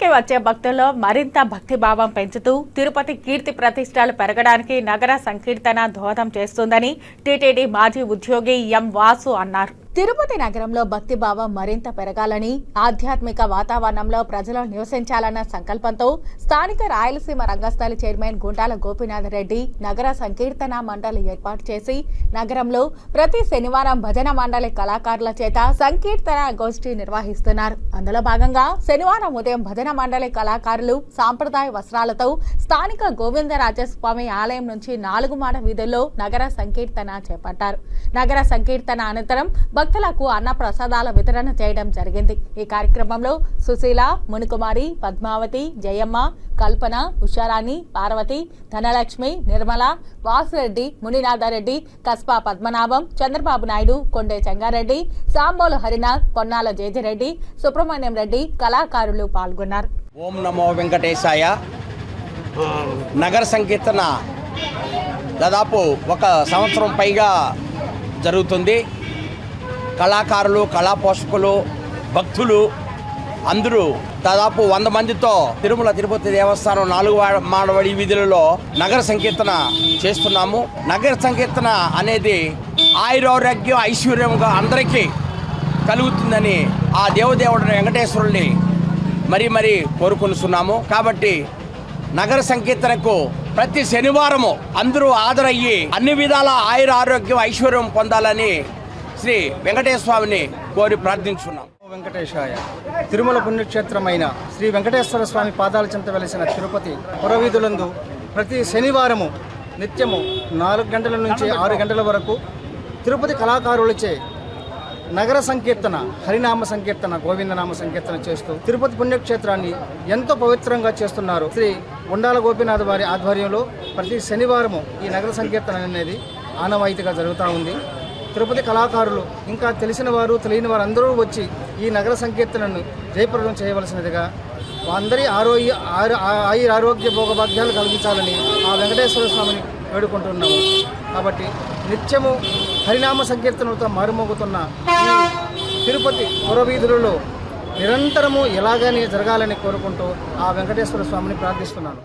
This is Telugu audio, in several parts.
తిరుపతికి వచ్చే భక్తుల్లో మరింత భక్తిభావం పెంచుతూ తిరుపతి కీర్తి ప్రతిష్టలు పెరగడానికి నగర సంకీర్తన దోహదం చేస్తుందని టీటీడీ మాజీ ఉద్యోగి ఎం వాసు అన్నారు. తిరుపతి నగరంలో భక్తిభావం మరింత పెరగాలని ఆధ్యాత్మిక వాతావరణంలో ప్రజలు నివసించాలన్న సంకల్పంతో స్థానిక రాయలసీమ రంగస్థల చైర్మన్ గుండాల గోపీనాథ్ రెడ్డి నగర సంకీర్తన మండలి ఏర్పాటు చేసి నగరంలో ప్రతి శనివారం భజన మండలి కళాకారుల చేత సంకీర్తన గోష్ఠి నిర్వహిస్తున్నారు. అందులో భాగంగా శనివారం ఉదయం భజన మండలి కళాకారులు సాంప్రదాయ వస్త్రాలతో స్థానిక గోవిందరాజస్వామి ఆలయం నుంచి నాలుగు మాడ వీధుల్లో నగర సంకీర్తన చేపట్టారు. నగర సంకీర్తన అనంతరం భక్తులకు అన్న ప్రసాదాల వితరణ చేయడం జరిగింది. ఈ కార్యక్రమంలో సుశీల మునికుమారి పద్మావతి జయమ్మ కల్పన ఉషారాణి పార్వతి ధనలక్ష్మి నిర్మల వాసురెడ్డి మునినాథారెడ్డి కస్పా పద్మనాభం చంద్రబాబు నాయుడు కొండే చెంగారెడ్డి సాంబోలు హరినాథ్ కొన్నాల జేజిరెడ్డి సుబ్రహ్మణ్యం రెడ్డి కళాకారులు పాల్గొన్నారు. ఓం నమో వెంకటేశాయ. నగర సంకీర్తన దాదాపు ఒక సంవత్సరం పైగా జరుగుతుంది. కళాకారులు కళా పోషకులు భక్తులు అందరూ దాదాపు వంద మందితో తిరుమల తిరుపతి దేవస్థానం నాలుగు మానవడి మాడవడి వీధులలో నగర సంకీర్తన చేస్తున్నాము. నగర సంకీర్తన అనేది ఆయురారోగ్యం ఐశ్వర్యంగా అందరికీ కలుగుతుందని ఆ దేవదేవుడు వెంకటేశ్వరుల్ని మరీ మరీ కోరుకొనిస్తున్నాము కాబట్టి నగర సంకీర్తనకు ప్రతి శనివారము అందరూ హాజరయ్యి అన్ని విధాల ఆయుర ఆరోగ్యం ఐశ్వర్యం పొందాలని శ్రీ వెంకటేశ్వర స్వామిని కోరి ప్రార్థించున్నాం. వెంకటేశాయ. తిరుమల పుణ్యక్షేత్రమైన శ్రీ వెంకటేశ్వర స్వామి పాదాల చెంత వెలిసిన తిరుపతి పురవీధులందు ప్రతి శనివారము నిత్యము నాలుగు గంటల నుంచి ఆరు గంటల వరకు తిరుపతి కళాకారులచే నగర సంకీర్తన హరినామ సంకీర్తన గోవిందనామ సంకీర్తన చేస్తూ తిరుపతి పుణ్యక్షేత్రాన్ని ఎంతో పవిత్రంగా చేస్తున్నారు. శ్రీ ఉండాల గోపీనాథ్ వారి ఆధ్వర్యంలో ప్రతి శనివారము ఈ నగర సంకీర్తన అనేది ఆనవాయితీగా జరుగుతూ ఉంది. తిరుపతి కళాకారులు ఇంకా తెలిసిన వారు తెలియని వారు అందరూ వచ్చి ఈ నగర సంకీర్తనను జయప్రదం చేయవలసినదిగా అందరి ఆరోగ్య ఆయుర ఆరోగ్య భోగభాగ్యాలు కలిగించాలని ఆ వెంకటేశ్వర స్వామిని వేడుకుంటున్నాము. కాబట్టి నిత్యము హరినామ సంకీర్తనలతో మారుమోగుతున్న తిరుపతి పురవీధులలో నిరంతరము ఎలాగని జరగాలని కోరుకుంటూ ఆ వెంకటేశ్వర స్వామిని ప్రార్థిస్తున్నాను.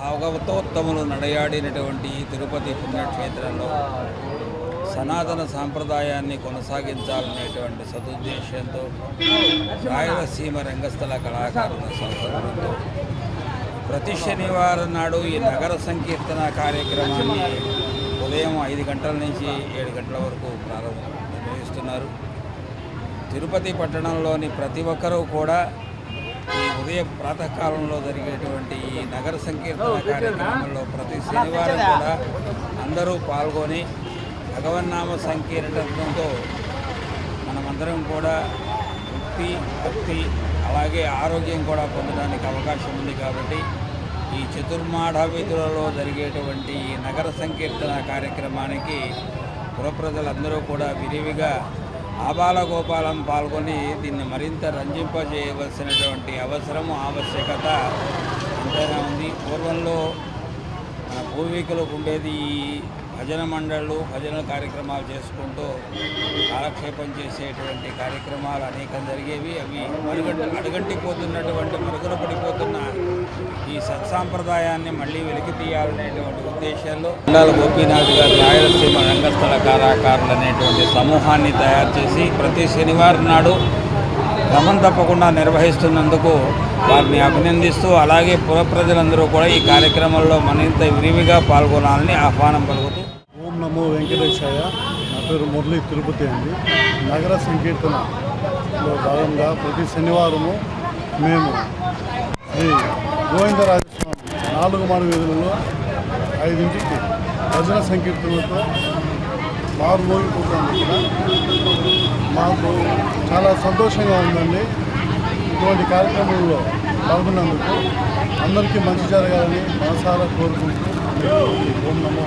భాగవతోత్తములు నడయాడినటువంటి తిరుపతి పుణ్యక్షేత్రంలో సనాతన సాంప్రదాయాన్ని కొనసాగించాలనేటువంటి సదుద్దేశంతో రాయలసీమ రంగస్థల కళాకారుల సంస్థలతో ప్రతి శనివారం నాడు ఈ నగర సంకీర్తన కార్యక్రమాన్ని ఉదయం ఐదు గంటల నుంచి ఏడు గంటల వరకు ప్రారంభం నిర్వహిస్తున్నారు. తిరుపతి పట్టణంలోని ప్రతి ఒక్కరూ కూడా ఈ ఉదయం ప్రాతకాలంలో జరిగేటువంటి ఈ నగర సంకీర్తన కార్యక్రమంలో ప్రతి శనివారం కూడా అందరూ పాల్గొని భగవన్నామ సంకీర్తనతో మనమందరం కూడా ముక్తి భక్తి అలాగే ఆరోగ్యం కూడా పొందడానికి అవకాశం ఉంది కాబట్టి ఈ చతుర్మాఢవిధులలో జరిగేటువంటి ఈ నగర సంకీర్తన కార్యక్రమానికి పురప్రజలందరూ కూడా విరివిగా ఆబాల గోపాలం పాల్గొని దీన్ని మరింత రంజింపజేయవలసినటువంటి అవసరము ఆవశ్యకత ఎంతైనా ఉంది. పూర్వంలో మన పూర్వీకులకు ఉండేది భజన మండళ్ళు భజన కార్యక్రమాలు చేసుకుంటూ కాలక్షేపం చేసేటువంటి కార్యక్రమాలు అనేకం జరిగేవి. అవి మరుగంట అడుగంటిపోతున్నటువంటి మరుగున పడిపోతున్న ఈ సత్సాంప్రదాయాన్ని మళ్ళీ వెలికి తీయాలనేటువంటి ఉద్దేశాల్లో ఉండాల గోపీనాథ్ గారు రాయలసీమ రంగస్థల కళాకారులు అనేటువంటి సమూహాన్ని తయారు చేసి ప్రతి శనివారం నాడు క్రమం తప్పకుండా నిర్వహిస్తున్నందుకు వారిని అభినందిస్తూ అలాగే పుర ప్రజలందరూ కూడా ఈ కార్యక్రమంలో మరింత విరివిగా పాల్గొనాలని ఆహ్వానం పలుకుతూ ఓం నమో వెంకటేశాయ. నా పేరు మురళి తిరుపతి అండి. నగర సంకీర్తనలో భాగంగా ప్రతి శనివారము మేము శ్రీ గోవిందరాజస్వామి నాలుగు మారు వీధులలో ఐదింటికి భజన సంకీర్తనలతో మారుమోగిపోతుంది ఇక్కడ. మాకు చాలా సంతోషంగా ఉందండి. ఇటువంటి కార్యక్రమంలో పాల్గొన్నందుకు అందరికీ మంచి జరగాలని మనసారా కోరుకుంటూ ఓం నమో.